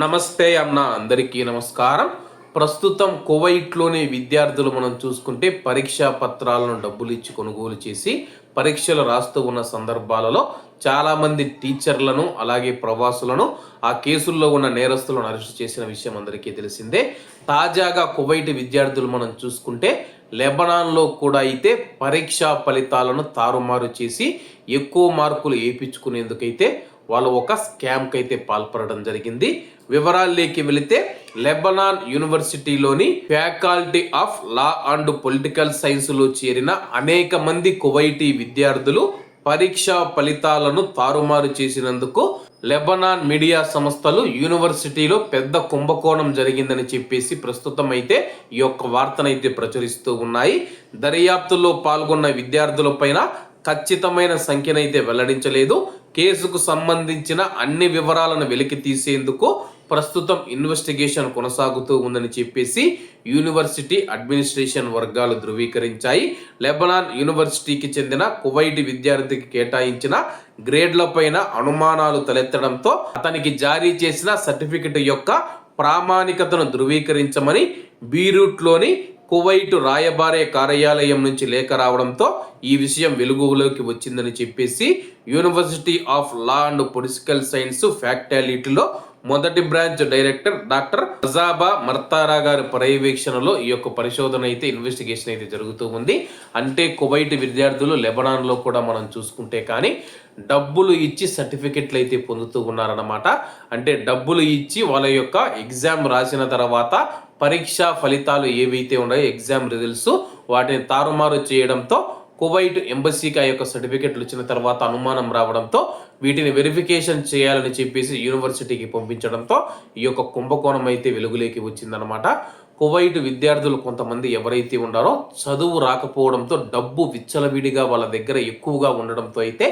నమస్తే అన్న అందరికీ నమస్కారం. ప్రస్తుతం కువైట్లోని విద్యార్థులు మనం చూసుకుంటే పరీక్షా పత్రాలను డబ్బులు ఇచ్చి కొనుగోలు చేసి పరీక్షలు రాస్తూ ఉన్న సందర్భాలలో చాలామంది టీచర్లను అలాగే ప్రవాసులను ఆ కేసుల్లో ఉన్న నేరస్తులను అరెస్ట్ చేసిన విషయం అందరికీ తెలిసిందే. తాజాగా కువైట్ విద్యార్థులు మనం చూసుకుంటే లెబనాన్లో కూడా అయితే పరీక్షా ఫలితాలను తారుమారు చేసి ఎక్కువ మార్కులు వేయించుకునేందుకైతే వాళ్ళు ఒక స్కామ్కి అయితే పాల్పడడం జరిగింది. వివరాల్లోకి వెళితే Lebanon యూనివర్సిటీలోని faculty of law and political సైన్స్లో చేరిన అనేక మంది కువైటీ విద్యార్థులు పరీక్షా ఫలితాలను తారుమారు చేసినందుకు లెబనాన్ మీడియా సంస్థలు యూనివర్సిటీలో పెద్ద కుంభకోణం జరిగిందని చెప్పేసి ప్రస్తుతం అయితే ఈ యొక్క వార్తనైతే ప్రచురిస్తూ ఉన్నాయి. దర్యాప్తులో పాల్గొన్న విద్యార్థులపైన ఖచ్చితమైన సంఖ్యనైతే వెల్లడించలేదు. కేసుకు సంబంధించిన అన్ని వివరాలను వెలికి తీసేందుకు ప్రస్తుతం ఇన్వెస్టిగేషన్ కొనసాగుతూ ఉందని చెప్పేసి యూనివర్సిటీ అడ్మినిస్ట్రేషన్ వర్గాలు ధృవీకరించాయి. లెబనాన్ యూనివర్సిటీకి చెందిన కువైట్ విద్యార్థికి కేటాయించిన గ్రేడ్లపైన అనుమానాలు తలెత్తడంతో అతనికి జారీ చేసిన సర్టిఫికెట్ యొక్క ప్రామాణికతను ధృవీకరించమని బీరూట్లోని కువైట్ రాయబారే కార్యాలయం నుంచి లేఖ రావడంతో ఈ విషయం వెలుగులోకి వచ్చిందని చెప్పేసి university of law and political science ఫ్యాక్టాలిటీలో మొదటి బ్రాంచ్ డైరెక్టర్ డాక్టర్ రజాబా మర్తారా గారి పర్యవేక్షణలో ఈ యొక్క పరిశోధన అయితే ఇన్వెస్టిగేషన్ అయితే జరుగుతూ ఉంది. అంటే కువైట్ విద్యార్థులు లెబనాన్లో కూడా మనం చూసుకుంటే కానీ డబ్బులు ఇచ్చి సర్టిఫికెట్లు అయితే పొందుతూ ఉన్నారన్నమాట. అంటే డబ్బులు ఇచ్చి వాళ్ళ యొక్క ఎగ్జామ్ రాసిన తర్వాత పరీక్ష ఫలితాలు ఏవైతే ఉన్నాయో ఎగ్జామ్ రిజల్ట్స్ వాటిని తారుమారు చేయడంతో కువైట్ ఎంబసీకి ఆ యొక్క సర్టిఫికెట్లు వచ్చిన తర్వాత అనుమానం రావడంతో వీటిని వెరిఫికేషన్ చేయాలని చెప్పేసి యూనివర్సిటీకి పంపించడంతో ఈ యొక్క కుంభకోణం అయితే వెలుగులోకి వచ్చిందనమాట కువైట్ విద్యార్థులు కొంతమంది ఎవరైతే ఉన్నారో చదువు రాకపోవడంతో డబ్బు విచ్చలవిడిగా వాళ్ళ దగ్గర ఎక్కువగా ఉండడంతో అయితే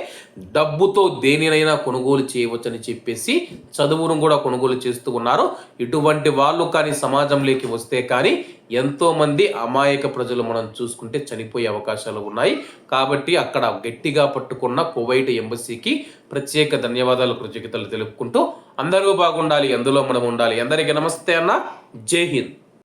డబ్బుతో దేనినైనా కొనుగోలు చేయవచ్చని చెప్పేసి చదువును కూడా కొనుగోలు చేస్తూ ఉన్నారు. ఇటువంటి వాళ్ళు కానీ సమాజంలోకి వస్తే కానీ ఎంతోమంది అమాయక ప్రజలు మనం చూసుకుంటే చనిపోయే అవకాశాలు ఉన్నాయి. కాబట్టి అక్కడ గట్టిగా పట్టుకున్న కువైట్ ఎంబసీకి ప్రత్యేక ధన్యవాదాలు కృతజ్ఞతలు తెలుపుకుంటూ అందరూ బాగుండాలి అందులో మనం ఉండాలి. అందరికీ నమస్తే అన్న. జై హింద్.